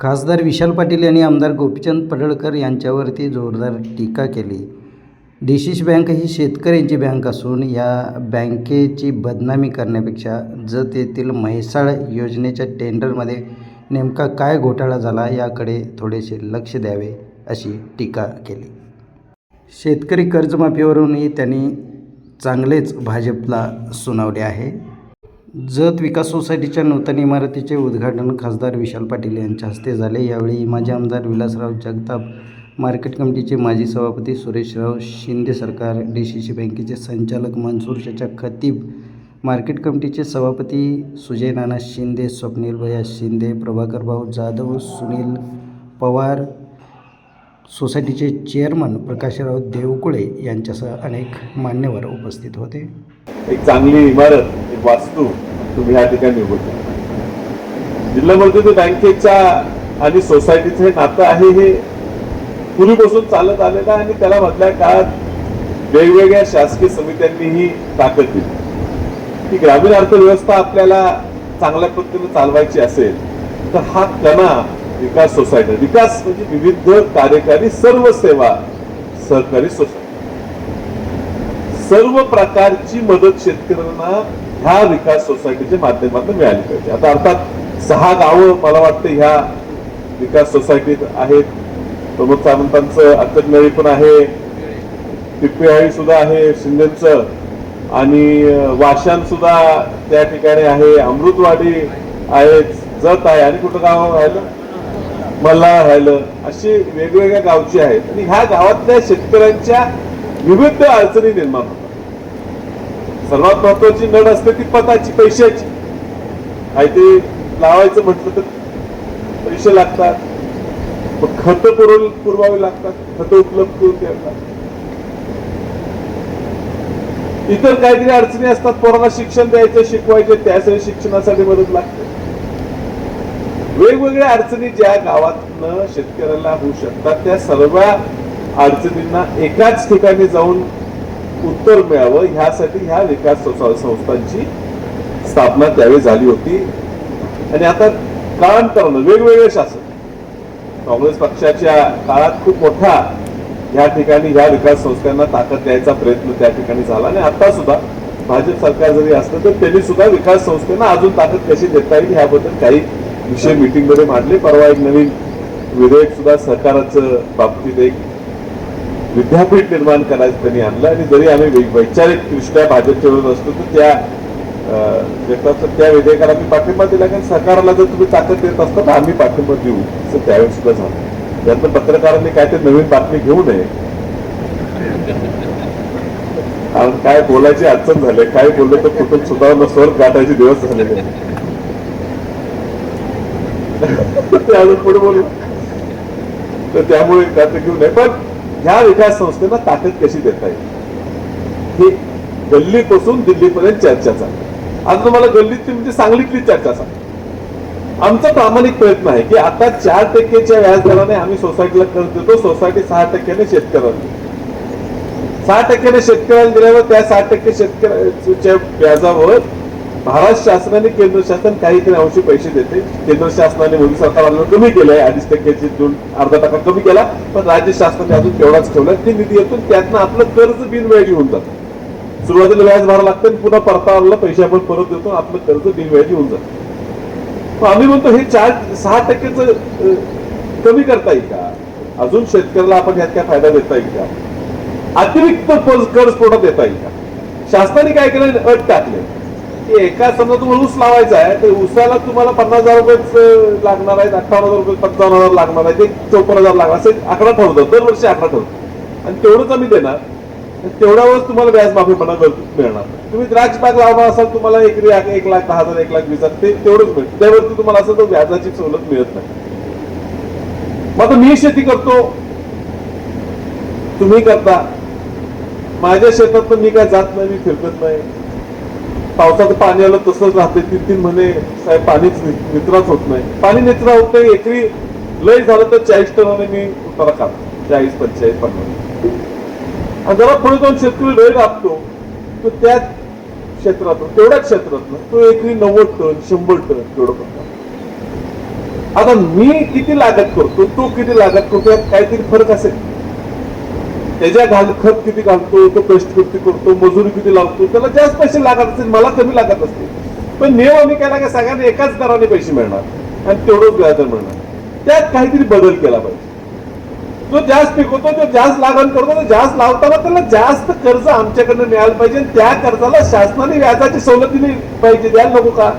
खासदार विशाल पाटील यांनी आमदार गोपीचंद पडळकर यांच्यावरती जोरदार टीका केली. डिशिश बँक ही शेतकऱ्यांची बँक असून या बँकेची बदनामी करण्यापेक्षा जत येथील म्हैसाळ योजनेच्या टेंडरमध्ये नेमका काय घोटाळा झाला याकडे थोडेसे लक्ष द्यावे अशी टीका केली. शेतकरी कर्जमाफीवरूनही त्यांनी चांगलेच भाजपला सुनावले आहे. जत विकास सोसायटीच्या नूतन इमारतीचे उद्घाटन खासदार विशाल पाटील यांच्या हस्ते झाले. यावेळी माजी आमदार विलासराव जगताप मार्केट कमिटीचे माजी सभापती सुरेशराव शिंदे सरकार डी सी सी बँकेचे संचालक मनसूर शचा खतीब मार्केट कमिटीचे सभापती सुजय नाना शिंदे स्वप्नील भैया शिंदे प्रभाकर भाऊ जाधव सुनील पवार सोसायटीचे चेअरमन प्रकाशराव देवकुळे यांच्यासह अनेक मान्यवर उपस्थित होते. एक चांगली इमारत एक वास्तू तुम्ही या ठिकाणी उभं जिल्हा मजदूर बँकेच्या आणि सोसायटीचं हे नातं आहे हे पूर्वीपासून चालत आलेलं आहे आणि त्याला मधल्या काळात वेगवेगळ्या शासकीय समित्यांनीही ताकद दिली. की ग्रामीण अर्थव्यवस्था आपल्याला चांगल्या पद्धतीने चालवायची असेल तर हा कणा विकास सोसायटी विकास म्हणजे विविध कार्यकारी सर्व सेवा सहकारी सोसायटी. सर्व प्रकारची मदत शेतकऱ्यांना ह्या विकास सोसायटीच्या माध्यमातून मिळाली पाहिजे. आता अर्थात सहा गावं मला वाटतं ह्या विकास सोसायटीत आहेत. प्रमोद सावंतांचं अक्कदनळी पण आहे. पिप्पिहाळी सुद्धा आहे शिंदेचं. आणि वाशान सुद्धा त्या ठिकाणी आहे. अमृतवाडी आहे जत आहे. आणि कुठं गाव राहिलं? मल्हार राहिलं. अशी वेगवेगळ्या गावची आहेत. आणि ह्या गावातल्या शेतकऱ्यांच्या विविध अडचणी निर्माण होतात. सर्वात महत्वाची नड असते ती पताची पैशाची. काहीतरी लावायचं म्हटलं तर पैसे लागतात. मग खत पुरव पुरवावी लागतात. खत उपलब्ध करून द्यावी इतर काहीतरी अडचणी असतात. पोरांना शिक्षण द्यायचं शिकवायचे त्यासाठी शिक्षणासाठी मदत लागते. वेगवेगळ्या अडचणी ज्या गावातनं शेतकऱ्याला होऊ शकतात त्या सर्व अडचणींना एकाच ठिकाणी जाऊन उत्तर मिळावं ह्यासाठी ह्या विकास संस्थांची स्थापना त्यावेळी झाली होती. आणि आता काळांतरानं वेगवेगळे शासन. काँग्रेस पक्षाच्या काळात खूप मोठा या ठिकाणी ह्या विकास संस्थांना ताकद द्यायचा प्रयत्न त्या ठिकाणी झाला. आणि आता सुद्धा भाजप सरकार जरी असलं तर त्यांनी सुद्धा विकास संस्थेना अजून ताकद कशी देता येईल ह्याबद्दल काही विषय मीटिंगमध्ये मांडले. परवा एक नवीन विधेयक सुद्धा सहकाराचं बाबतीत एक विद्यापीठ निर्माण करायचं त्यांनी आणलं आणि जरी आम्ही वै- वैचारिक दृष्ट्या भाजपच्या विरोधात असतो तर त्या अं, त्या विधेयकाला आम्ही पाठिंबा दिला कारण सरकारला जर तुम्ही ताकद देत असता तर आम्ही पाठिंबा देऊ असं त्यावेळेस सुद्धा झालं. त्यातनं पत्रकारांनी काय ते नवीन बातमी घेऊ नये. कारण काय बोलायची अडचण झाले काय बोललं तर कुठून सुद्धा स्वर्ग गाठायचे दिवस झालेले ते अजून पुढे बोलू. तर त्यामुळे त्याचं घेऊ नये. पण ह्या विकास संस्थेला ताकद कशी देता येईल? ही गल्लीपासून दिल्लीपर्यंत चर्चा चालली आज तुम्हाला गल्लीतली म्हणजे सांगलीतली चर्चा चालली आमचा प्रामाणिक प्रयत्न आहे की आता चार टक्केच्या व्याजदराने आम्ही सोसायटीला कर्ज देतो सोसायटी सहा टक्क्याने शेतकऱ्याला सहा टक्क्याने शेतकऱ्याला दिल्यावर त्या सहा टक्के शेतकऱ्याच्या व्याजावर महाराष्ट्र शासनाने केंद्र शासन काही काही अंशी पैसे देते. केंद्र शासनाने मोदी सरकारला कमी केलंय. अडीच टक्क्याची दोन अर्धा टक्का कमी केला. पण राज्य शासनाने अजून तेवढाच ठेवला. ते निधी येतून त्यातनं आपलं कर्ज बिनव्याजी होऊन जातं. सुरुवातीला व्याज भरावं लागतं आणि पुन्हा परतावाला पैसे आपण परत देतो. आपलं कर्ज बिनव्याजी होऊन जातं. आम्ही म्हणतो हे चार सहा टक्केच कमी करता येईल का? अजून शेतकऱ्याला आपण ह्यात काय फायदा देता येईल का? अतिरिक्त कर्ज कर्ज देता येईल का? शासनाने काय केलं अट टाकले की एका समजा तुम्हाला ऊस लावायचा आहे तर ऊसाला तुम्हाला पन्नास हजार रुपयेच लागणार आहेत अठ्ठावन्न हजार रुपये पंचावन्न हजार लागणार आहेत एक चौपन्न हजार लागणार असं आकडा ठरवतात दरवर्षी आकडा ठरवतो आणि तेवढंच आम्ही देणार तेवढ्यावरच तुम्हाला व्याज माफी म्हणा मिळणार. तुम्ही द्राक्ष बाग लावणार असाल तुम्हाला एकरी एक एक लाख दहा हजार एक लाख वीस हजार ते तेवढंच मिळतं त्यावरती तुम्हाला असं तर व्याजाची सवलत मिळत नाही. मग आता मी शेती करतो. तुम्ही करता. माझ्या शेतात पण मी काय जात नाही मी फिरकत नाही. पावसाचं पाणी आलं तसंच राहते तीन तीन महिने साहेब पाणीच नित्राच निचराच होत नाही. पाणी निचरा होत नाही एकरी लय झालं तर चाळीस टनाने मी उतारा खातो चाळीस पंचेचाळीस पन्नास. आणि जरा पुढे जाऊन शेतकरी लय राबतो तो त्याच क्षेत्रातून तेवढ्याच क्षेत्रातून तो एकरी नव्वद टन शंभर टन तेवढं करतो आता मी किती लागत करतो तो किती लागत करतो यात काहीतरी फरक असेल. त्याच्या घाल खत किती घालतो तो पेस्ट किती करतो मजुरी किती लावतो त्याला जास्त पैसे लागत असतील मला कमी लागत असतील. पण नियम आम्ही केला की सगळ्यांना एकाच दराने पैसे मिळणार आणि तेवढंच व्याज मिळणार. त्यात काहीतरी बदल केला पाहिजे. जो जास्त पिकवतो जो जास्त लागण करतो तो जास्त लावताना त्याला जास्त कर्ज आमच्याकडनं मिळालं पाहिजे त्या कर्जाला शासनाने व्याजाची सवलत दिली पाहिजे द्यायला नको का?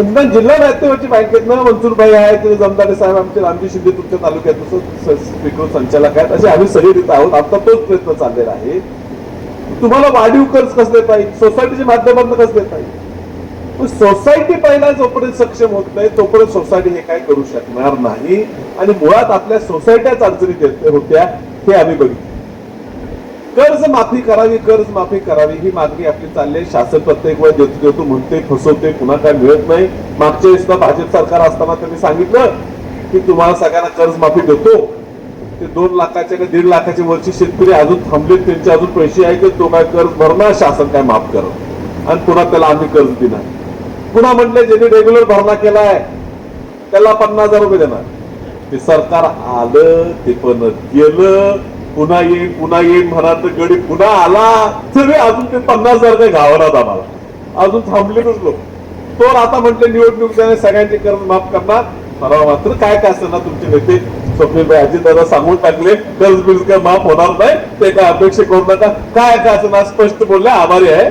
पुन्हा जिल्हा आहेत ना मनसूरभाई आहे तिथे जमदारे साहेब आमचे रामजी शिंदे तुमच्या तालुक्यात स्वीकृत संचालक आहेत. असे आम्ही सगळे देत आहोत. आता तोच प्रयत्न चाललेला आहे. तुम्हाला वाढीव कर्ज कसं देता येईल? सोसायटीच्या माध्यमातून कसं देता येईल? पण सोसायटी पहिला जोपर्यंत सक्षम होत नाही तोपर्यंत सोसायटी हे काय करू शकणार नाही. आणि मुळात आपल्या सोसायट्याच अडचणीत होत्या हे आम्ही बघितलं. कर्ज माफी करावी कर्ज माफी करावी ही मागणी आपली चालली आहे. शासन प्रत्येक वेळ देतो देतो म्हणते फसवते पुन्हा काय मिळत नाही. मागच्या वेळेस भाजप सरकार असताना त्यांनी सांगितलं की तुम्हाला सगळ्यांना कर्ज माफी देतो. ते दोन लाखाच्या का दीड लाखाच्या वरची शेतकरी अजून थांबले त्यांचे अजून पैसे आहे की तो काय कर्ज भरणार शासन काय माफ करत आणि पुन्हा त्याला आम्ही कर्ज देणार. पुन्हा म्हटलं ज्यांनी रेग्युलर भरणा केला आहे त्याला पन्नास हजार रुपये देणार. ते सरकार आलं ते पण गेलं पुन्हा येईल पुन्हा येईल म्हणा तर गडी पुन्हा आला. तरी अजून ते पन्नास हजार काही घावरात आम्हाला. अजून थांबलेच लोक. तो आता म्हटले निवडणूक झाले सगळ्यांचे कर्ज माफ करणार? मला मात्र काय काय असताना तुमचे नेते? स्वप्नीलभाई अजित सांगून टाकले कर्ज बिर्ज काय माफ होणार नाही ते काय अपेक्षा करू नका. काय काय असताना स्पष्ट बोलले आभारी आहे.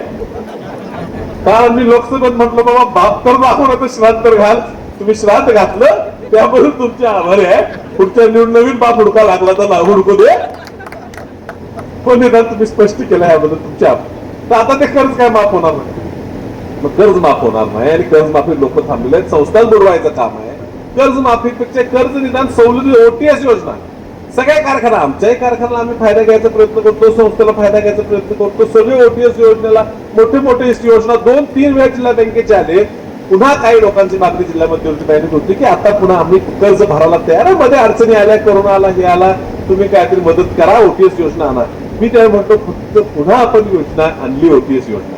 कारण मी लोकसभेत म्हटलं बाबा बाप तर दाखवून नका श्राद्ध तर घाल. तुम्ही श्राद्ध घातलं त्याबद्दल तुमचे आभारी आहे. पुढच्या निवडून नवीन बाप हुडका लागला तर हुडकू दे. हो, पण निदान तुम्ही स्पष्ट केलं याबद्दल तुमच्या. तर आता ते कर्ज काय माफ होणार नाही? मग कर्ज माफ होणार नाही आणि कर्ज माफी लोक थांबलेले आहेत. बुडवायचं काम आहे. कर्ज माफीपेक्षा कर्ज निदान सवलती ओटीएस योजना सगळ्या कारखाना आमच्याही कारखान्याला आम्ही फायदा घ्यायचा प्रयत्न करतो संस्थेला फायदा घ्यायचा प्रयत्न करतो. सगळे ओटीएस योजनेला मोठे मोठे योजना दोन तीन वेळा जिल्हा बँकेचे आले. पुन्हा काही लोकांची मागणी जिल्हा मध्यवर्ती बँकेत होती की आता पुन्हा आम्ही कर्ज भरायला तयार आहे. मध्ये अडचणी आल्या कोरोना आला हे आला. तुम्ही काहीतरी मदत करा ओटीएस योजना आणा. मी त्याला म्हणतो फक्त पुन्हा आपण योजना आणली ओटीएस योजना.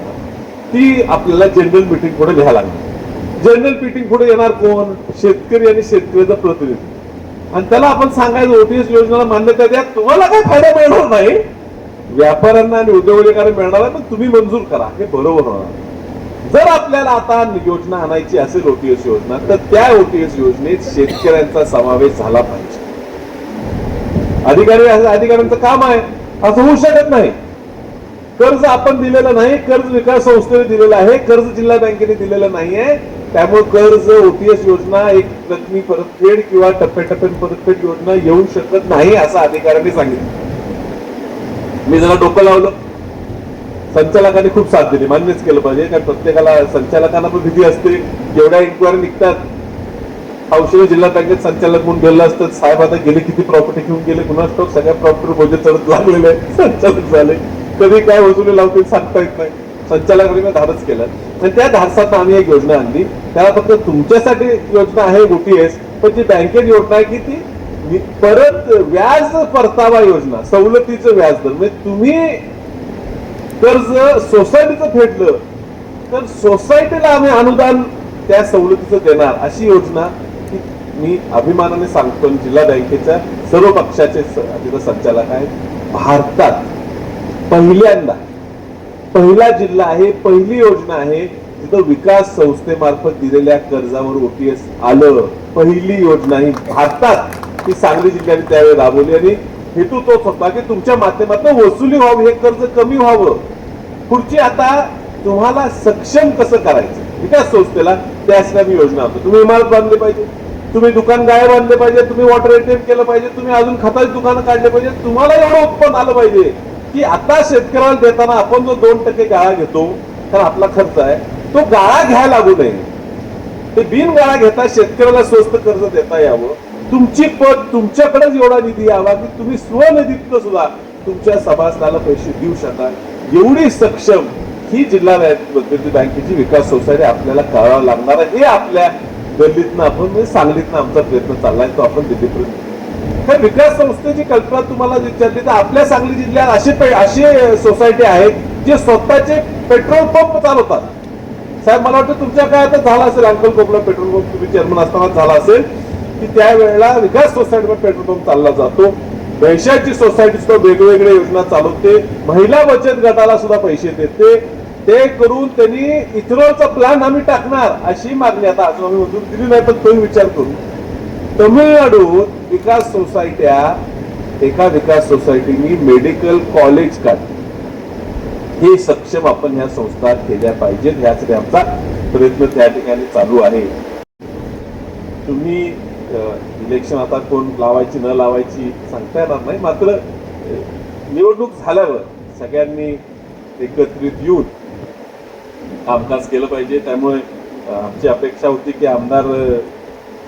ती आपल्याला जनरल मीटिंग पुढे घ्यायला लागली. जनरल मीटिंग पुढे येणार कोण? शेतकरी आणि शेतकऱ्याचा प्रतिनिधी. आणि त्याला आपण सांगायचं ओटीएस योजनेला मान्यता द्या. तुम्हाला काय फायदा मिळणार नाही. व्यापाऱ्यांना आणि उद्योजकांना मिळणार आहे पण तुम्ही मंजूर करा. हे बरोबर होणार. जर आपल्याला आता योजना आणायची असेल ओटीएस योजना तर त्या ओटीएस योजनेत शेतकऱ्यांचा समावेश झाला पाहिजे. अधिकारी अधिकाऱ्यांचं काम आहे. असं होऊ शकत नाही. कर्ज आपण दिलेलं नाही कर्ज विकास संस्थेने दिलेलं आहे कर्ज जिल्हा बँकेने दिलेलं नाहीये. त्यामुळे कर्ज ओटीएस योजना एक रकमी परतफेड किंवा टप्प्याटप्प्याने परतफेड योजना येऊ शकत नाही असं अधिकाऱ्यांनी सांगितलं. मी जरा डोकं लावलं. संचालकांनी खूप साथ दिली. मान्यच केलं पाहिजे कारण प्रत्येकाला संचालकांना पण भीती असते. जेवढ्या इन्क्वायरी निघतात औषधी जिल्हा बँकेत संचालक म्हणून गेलं असतं. साहेब आता गेले किती प्रॉपर्टी घेऊन गेले कुणाच सगळ्या प्रॉपर्टी बोजे चढत लागलेले आहेत. संचालक झाले. कधी काय वसुली लावतील सांगता येत नाही. संचालकांनी मी धाडस केला. आणि त्या धाडसात आम्ही एक योजना आणली. त्याला फक्त तुमच्यासाठी योजना आहे ओटीएस पण ती बँकेत योजना आहे की ती परत व्याज परतावा योजना सवलतीचं व्याज दर. म्हणजे तुम्ही कर्ज सोसायटीचं फेडलं तर सोसायटीला आम्ही अनुदान त्या सवलतीचं देणार अशी योजना मी अभिमानाने सांगतो जिल्हा बँकेच्या सर्व पक्षाचे तिथं संचालक आहेत. भारतात पहिल्यांदा पहिला जिल्हा आहे पहिली योजना आहे तिथं विकास संस्थेमार्फत दिलेल्या कर्जावर ओटीएस आलं. पहिली योजना ही भारतात ती सांगली जिल्ह्याने त्यावेळी राबवली आणि हेतू तोच होता की तुमच्या माध्यमातून वसुली व्हावी हे कर्ज कमी व्हावं. पुढची आता तुम्हाला सक्षम कसं करायचं? विकास संस्थेला त्या आम्ही योजना होतो तुम्ही इमारत बांधली पाहिजे. तुम्ही दुकान गाय बांधले पाहिजे तुम्ही वॉटर एटीएम केलं पाहिजे तुम्ही अजून खताची दुकानं काढले पाहिजे तुम्हाला एवढं उत्पन्न आलं पाहिजे की आता शेतकऱ्याला देताना आपण जो दोन टक्के गाळा घेतो तर आपला खर्च आहे तो गाळा घ्यायला लागू नये. ते बिन गाळा घेता शेतकऱ्याला स्वस्त कर्ज देता यावं. तुमची पद तुमच्याकडेच एवढा निधी यावा की तुम्ही स्वनिधीतनं सुद्धा तुमच्या सभासदाला पैसे देऊ शकाल. एवढी सक्षम ही जिल्हा मध्यवर्ती बँकेची विकास सोसायटी आपल्याला कळावं लागणार आहे. हे आपल्या गल्लीतनं आपण म्हणजे सांगलीतनं आमचा प्रयत्न चाललाय तो आपण दिल्लीपर्यंत. तर विकास संस्थेची कल्पना तुम्हाला विचारली तर आपल्या सांगली जिल्ह्यात असे असे सोसायटी आहेत जे स्वतःचे पेट्रोल पंप चालवतात. साहेब मला वाटतं तुमच्या काय आता झाला असेल अंकल कोपला पेट्रोल पंप तुम्ही चेअरमन असताना झाला असेल की त्यावेळेला विकास सोसायटीवर पेट्रोल पंप चालला जातो. पैशाची सोसायटी सुद्धा वेगवेगळ्या योजना चालवते महिला बचत गटाला सुद्धा पैसे देते ते करून त्यांनी इथरोचा प्लान आम्ही टाकणार अशी मागणी आता अजून आम्ही मंजूर दिली नाही पण तो विचार करू. तमिळनाडूत विकास सोसायट्या एका विकास सोसायटीनी मेडिकल कॉलेज काढले. हे सक्षम आपण ह्या संस्था केल्या पाहिजेत ह्यासाठी आमचा प्रयत्न त्या ठिकाणी चालू आहे. तुम्ही इलेक्शन आता कोण लावायची न लावायची सांगता येणार नाही मात्र निवडणूक झाल्यावर सगळ्यांनी एकत्रित येऊन कामकाज केलं पाहिजे. त्यामुळे आमची अपेक्षा होती की आमदार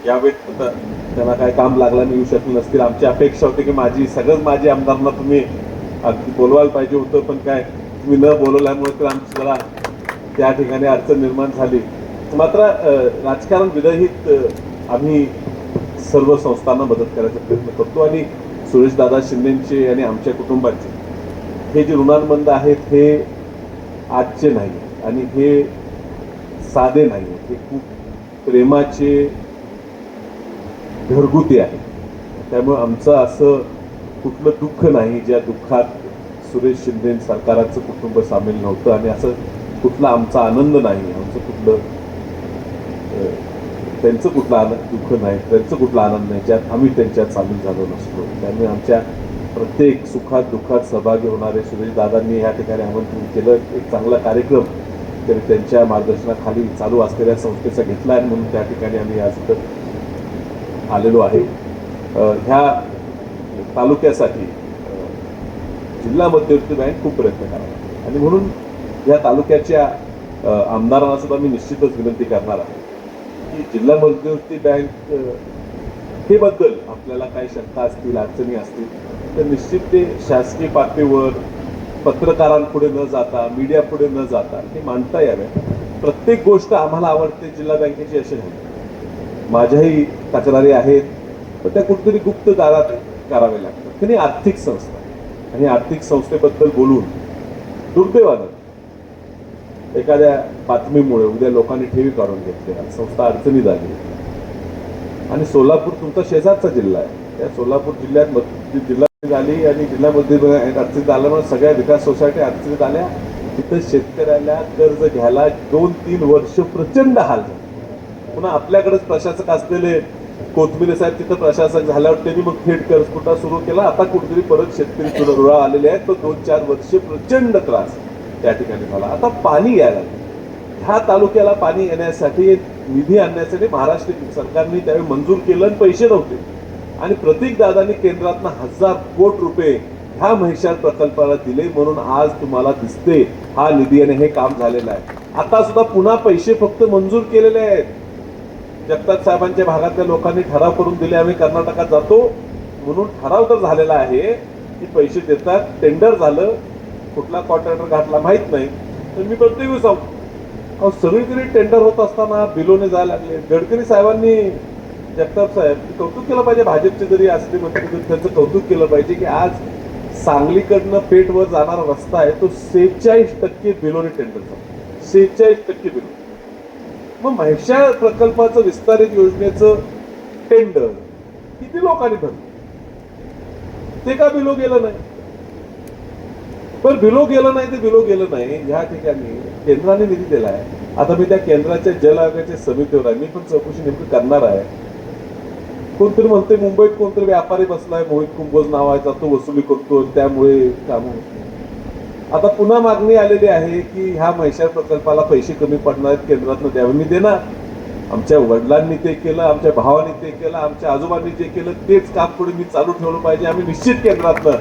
यावेळी त्यांना काय काम लागलं नाही येऊ शकले नसतील. आमची अपेक्षा होती की माझी सगळंच माझी आमदारांना तुम्ही अगदी बोलवायला पाहिजे होतं पण काय तुम्ही न बोलवल्यामुळे तर आमची जरा त्या ठिकाणी अडचण निर्माण झाली. मात्र राजकारण विरहित आम्ही सर्व संस्थांना मदत करायचा प्रयत्न करतो आणि सुरेशदादा शिंदेचे आणि आमच्या कुटुंबाचे. हे जे ऋणानुबंध आहेत हे आजचे नाही आणि हे साधे नाही हे खूप प्रेमाचे घरगुती आहे. त्यामुळे आमचं असं कुठलं दुःख नाही ज्या दुःखात सुरेश शिंदे सरकाराचं कुटुंब सामील नव्हतं आणि असं कुठला आमचा आनंद नाही आमचं कुठलं त्यांचं कुठलं आनंद दुःख नाही त्यांचं कुठला आनंद नाही ज्यात आम्ही त्यांच्यात सामील झालो नसतो. त्यामुळे आमच्या प्रत्येक सुखात दुःखात सहभागी होणारे सुरेश दादांनी या ठिकाणी आमंत्रित केलं. एक चांगला कार्यक्रम तर त्यांच्या मार्गदर्शनाखाली चालू असलेल्या संस्थेचा घेतला आहे म्हणून त्या ठिकाणी आम्ही आज इथं आलेलो आहे. ह्या तालुक्यासाठी जिल्हा मध्यवर्ती बँक खूप प्रयत्न करावा आणि म्हणून या तालुक्याच्या आमदारांना सुद्धा मी निश्चितच विनंती करणार आहे की जिल्हा मध्यवर्ती बँक हे बद्दल आपल्याला काही शंका असतील अडचणी असतील तर निश्चित ते शासकीय पातळीवर पत्रकारांपुढे न जाता मीडिया पुढे न जाता हे मांडता यावे. प्रत्येक गोष्ट आम्हाला आवडते जिल्हा बँकेची अशी नाही. माझ्याही तक्रारी आहेत पण त्या कुठेतरी गुप्त दारात करावे लागतात. त्यांनी आर्थिक संस्था आणि आर्थिक संस्थेबद्दल बोलून दुर्दैवानं एखाद्या बातमीमुळे उद्या लोकांनी ठेवी काढून घेतल्या संस्था अडचणी झाली आणि सोलापूर तुमचा शेजारचा जिल्हा आहे. त्या सोलापूर जिल्ह्यात जिल्हा झाली आणि जिल्ह्यामध्ये अडचणीत आल्यामुळे सगळ्या विकास सोसायटी अडचणीत आल्या तिथं शेतकऱ्याला कर्ज घ्यायला दोन तीन वर्ष प्रचंड हाल झाले. पुन्हा आपल्याकडेच प्रशासक असलेले कोथमिरे साहेब तिथं प्रशासक झाल्यावर त्यांनी मग थेट कर्जपुटा सुरू केला. आता कुठेतरी परत शेतकरी रुळा आलेले आहेत. तर दोन चार वर्ष प्रचंड त्रास त्या ठिकाणी झाला. आता पाणी यायला ह्या तालुक्याला पाणी येण्यासाठी निधी आणण्यासाठी महाराष्ट्र सरकारने त्यावेळी मंजूर केलं आणि पैसे नव्हते. आणि प्रतीक दादांनी केंद्रातनं हजार कोट रुपये ह्या महिषार प्रकल्पाला दिले म्हणून आज तुम्हाला दिसते हा निधी आणि हे काम झालेलं आहे. आता सुद्धा पुन्हा पैसे फक्त मंजूर केलेले आहेत. जगताप साहेबांच्या भागातल्या लोकांनी ठराव करून दिले आम्ही कर्नाटकात जातो म्हणून ठराव तर झालेला आहे की पैसे देतात. टेंडर झालं कुठला कॉन्ट्रॅक्टर घातला माहीत नाही. तर मी प्रत्येक वेळी सांगतो अहो सगळीकडे टेंडर होत असताना बिलोने जायला लागले. गडकरी साहेबांनी जगताप साहेब कौतुक केलं पाहिजे भाजपचे जरी असले मंत्री तरी त्यांचं कौतुक केलं पाहिजे की आज सांगलीकडनं पेठवर जाणारा रस्ता आहे तो सेहेचाळीस टक्के बिलोने टेंडरचा सेहेचाळीस टक्के बिलो मग म्हैसाळ प्रकल्पाचं विस्तारित योजनेचं टेंडर किती लोकांनी भरलं? ते का बिलो गेलं नाही? पण बिलो गेलं नाही ते बिलो गेलं नाही. ह्या ठिकाणी केंद्राने निधी दिला आहे आता मी त्या केंद्राच्या जल आयोगाच्या समितीवर आहे. मी पण चौकशी नेमकं करणार आहे. कोणतरी म्हणते मुंबईत कोणतरी व्यापारी बसलाय मोहित कुंभोज नावाचा तो वसुली करतो त्यामुळे काम आता पुन्हा मागणी आलेली आहे की ह्या म्हैसाळ प्रकल्पाला पैसे कमी पडणार आहेत केंद्रातनं द्यावे मी देणार. आमच्या वडिलांनी ते केलं आमच्या भावांनी ते केलं आमच्या आजोबांनी जे केलं तेच काम पुढे मी चालू ठेवलं पाहिजे. आम्ही निश्चित केंद्रातलं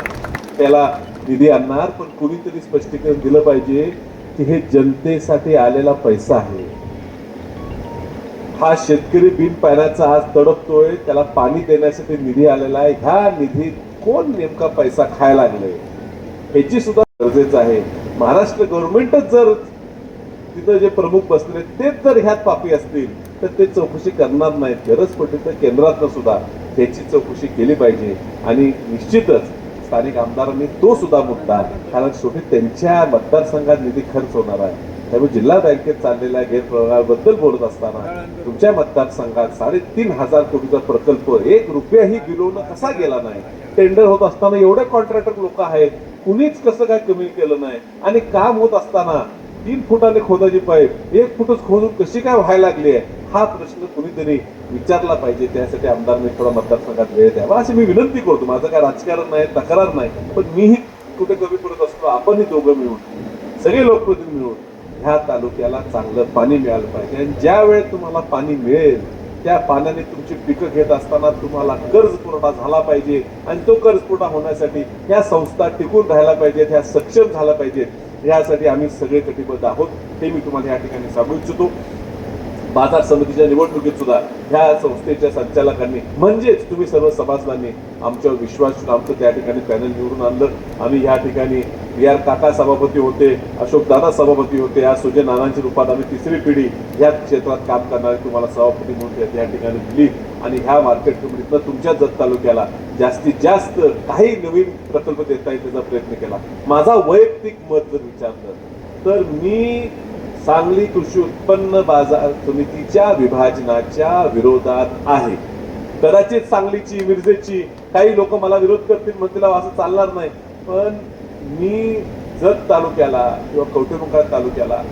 त्याला निधी आणणार पण कुणीतरी स्पष्टीकरण दिलं पाहिजे की हे जनतेसाठी आलेला पैसा आहे. हा शेतकरी बिन पाण्याचा आज तडपतोय. त्याला पाणी देण्यासाठी निधी आलेला आहे. ह्या निधीत कोण नेमका पैसा खायला लागले ह्याची सुद्धा गरजेचं आहे. महाराष्ट्र गव्हर्नमेंटच जर तिथं जे प्रमुख बसले तेच जर ह्यात पापी असतील तर ते चौकशी करणार नाहीत. गरज पडली तर केंद्रातनं सुद्धा त्याची चौकशी केली पाहिजे. आणि निश्चितच स्थानिक आमदारांनी तो सुद्धा मुद्दा कारण शेवटी त्यांच्या मतदारसंघात निधी खर्च होणार आहे. त्यामुळे जिल्हा बँकेत चाललेल्या गैरप्रवाहाबद्दल बोलत असताना तुमच्या मतदारसंघात साडेतीन हजार कोटीचा प्रकल्प एक रुपयाही गिरवणं कसा गेला नाही? टेंडर होत असताना एवढे कॉन्ट्रॅक्टर लोक आहेत कुणीच कसं काय कमी केलं नाही? आणि काम होत असताना तीन फुटाने खोदाची पाईप एक फुटच खोदून कशी काय व्हायला लागली आहे? हा प्रश्न कुणीतरी विचारला पाहिजे. त्यासाठी आमदारांनी थोडा मतदारसंघात वेळ द्यावा. अशी मी विनंती करतो. माझं काय राजकारण नाही तक्रार नाही. पण मीही कुठे कमी पडत असतो आपणही दोघं मिळून सगळे लोकप्रतिनिधी मिळून ह्या तालुक्याला चांगलं पाणी मिळालं पाहिजे. आणि ज्यावेळेस तुम्हाला पाणी मिळेल त्या पाण्याने तुमची पिकं घेत असताना तुम्हाला कर्ज पुरवठा झाला पाहिजे. आणि तो कर्ज पुरवठा होण्यासाठी ह्या संस्था टिकून राहायला पाहिजेत ह्या सक्षम झाल्या पाहिजेत. यासाठी आम्ही सगळे कटिबद्ध आहोत. ते मी तुम्हाला या ठिकाणी सांगू इच्छितो. बाजार समितीच्या निवडणुकीत सुद्धा ह्या संस्थेच्या संचालकांनी म्हणजेच तुम्ही सर्व सभासदांनी आमच्यावर विश्वास आमचं त्या ठिकाणी पॅनल निवडून आणलं. आम्ही ह्या ठिकाणी बी आर काका सभापती होते अशोक दादा सभापती होते आज सुजय नानांच्या रूपात आम्ही तिसरी पिढी ह्या क्षेत्रात काम करणारी तुम्हाला सभापती म्हणून या ठिकाणी दिली. आणि ह्या मार्केट कमिटीतनं तुमच्या जत तालुक्याला जास्तीत जास्त काही नवीन प्रकल्प देता येईल त्याचा प्रयत्न केला. माझा वैयक्तिक मत जर विचारलं तर मी सांगली कृषी उत्पन्न बाजार समितीच्या विभाजनाच्या विरोधात आहे. कदाचित सांगलीची मिरजेची काही लोक मला विरोध करतील म्हणतील असं चालणार नाही. पण मी जत तालुक्याला किंवा कवठेमंकाळ तालुक्याला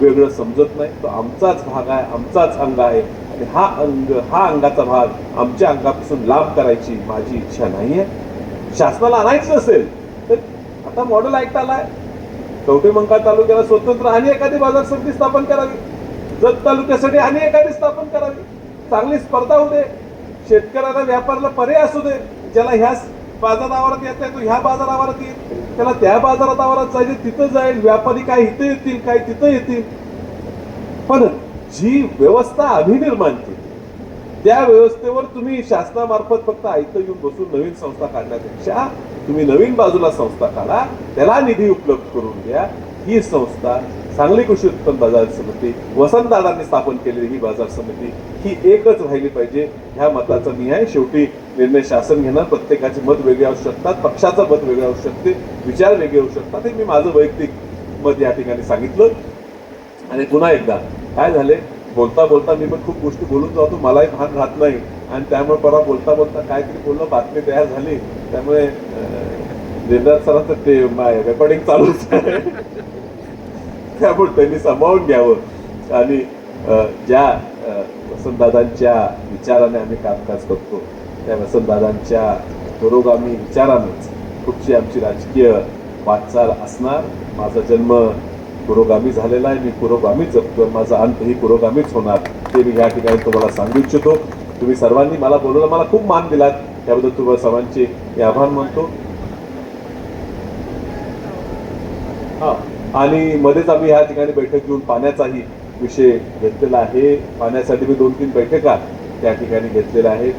वेगळं समजत नाही. तो आमचाच भाग आहे आमचाच अंग आहे. आणि हा अंग हा अंगाचा भाग आमच्या अंगापासून लांब करायची माझी इच्छा नाही आहे शासनाला आणायचं नसेल तर आता मॉडेल ऐकता आलाय कवठेमंकाळ तालुक्याला स्वतंत्र आणि एखादी बाजार समिती स्थापन करावी. जत तालुक्यासाठी आणि एखादी स्थापन करावी. चांगली स्पर्धा होऊ दे. शेतकऱ्याला व्यापाराला पर्याय असू दे. ज्याला ह्या बाजार आवारात येत नाही तो ह्या बाजार आवारात येईल. त्याला त्या बाजारात आवारात जायचे तिथं जाईल. व्यापारी काय इथं येतील काय तिथं येतील. पण जी व्यवस्था आम्ही निर्माण केली त्या व्यवस्थेवर तुम्ही शासनामार्फत फक्त आयतं येऊन बसून नवीन संस्था काढण्यापेक्षा तुम्ही नवीन बाजूला संस्था काढा त्याला निधी उपलब्ध करून द्या. ही संस्था सांगली कृषी उत्पन्न बाजार समिती वसंतदादांनी स्थापन केलेली ही बाजार समिती ही एकच राहिली पाहिजे. ह्या मताचा मी आहे शेवटी निर्णय शासन घेणार. प्रत्येकाचे मत वेगळे असू शकतात पक्षाचं मत वेगळं असू शकते विचार वेगळे होऊ शकतात. हे मी माझं वैयक्तिक मत या ठिकाणी सांगितलं. आणि पुन्हा एकदा काय झाले? बोलता बोलता मी पण खूप गोष्टी बोलून जातो. मलाही भान राहत नाही. आणि त्यामुळे परवा बोलता बोलता काहीतरी बोललं बातमी तयार झाली. त्यामुळे देवदास सरांचं ते रेकॉर्डिंग चालूच आहे. त्यामुळे त्यांनी सांभाळून घ्यावं. आणि ज्या वसंतदादांच्या विचाराने आम्ही कामकाज करतो त्या वसंतदादांच्या पुरोगामी विचारानंच पुढची आमची राजकीय वाटचाल असणार. माझा जन्म पुरोगामी झालेला आहे. मी पुरोगामीच जगतोय. माझा अंतही पुरोगामीच होणार. ते मी या ठिकाणी तुम्हाला सांगू इच्छितो. तुम्ही सर्वांनी मला बोलवलं मला खूप मान दिलात. त्याबद्दल तुम्हाला सर्वांचे मी आभार मानतो. हा आणि मध्येच आम्ही ह्या ठिकाणी बैठक घेऊन पाण्याचाही विषय घेतलेला आहे. पाण्यासाठी मी दोन तीन बैठका त्या ठिकाणी घेतलेल्या आहेत.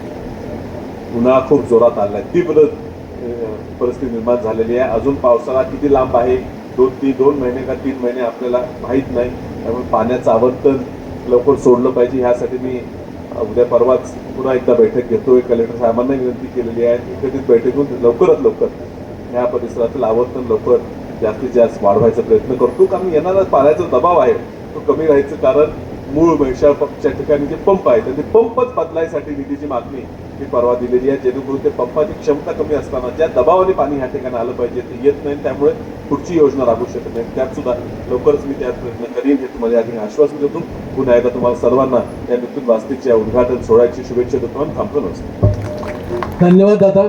उन्हाळा खूप जोरात आला आहे तीव्र परिस्थिती निर्माण झालेली आहे. अजून पावसाळा किती लांब आहे? दोन ती दोन महिने का तीन महिने आपल्याला माहीत नाही. त्यामुळे पाण्याचं आवर्तन लवकर सोडलं पाहिजे. ह्यासाठी मी उद्या परवाच पुन्हा एकदा बैठक घेतोय कलेक्टर साहेबांना विनंती केलेली आहे. एकत्रित बैठक घेऊन लवकरात लवकर ह्या परिसरातील आवर्तन लवकर जास्तीत जास्त वाढवायचा प्रयत्न करतो. कारण येणारा पाण्याचा दबाव आहे. तो कमी राहायचं कारण मूळ म्हैशाळ पंपच्या ठिकाणी जे पंप आहे तर ते पंपच बदलायसाठी निधीची मागणी मी परवा दिलेली आहे. जेणेकरून ते पंपाची क्षमता कमी असताना ज्या दबावाने पाणी ह्या ठिकाणी आलं पाहिजे ते येत नाही त्यामुळे पुढची योजना राबू शकत नाही. त्यात सुद्धा लवकरच मी त्यात प्रयत्न करीन हे तुम्हाला या ठिकाणी आश्वासन देतो. पुन्हा एकदा तुम्हाला सर्वांना या नूतन वास्तिकच्या उद्घाटन सोहळ्याची शुभेच्छा देतो. आणि थांबतो नमस्कार. धन्यवाद दादा.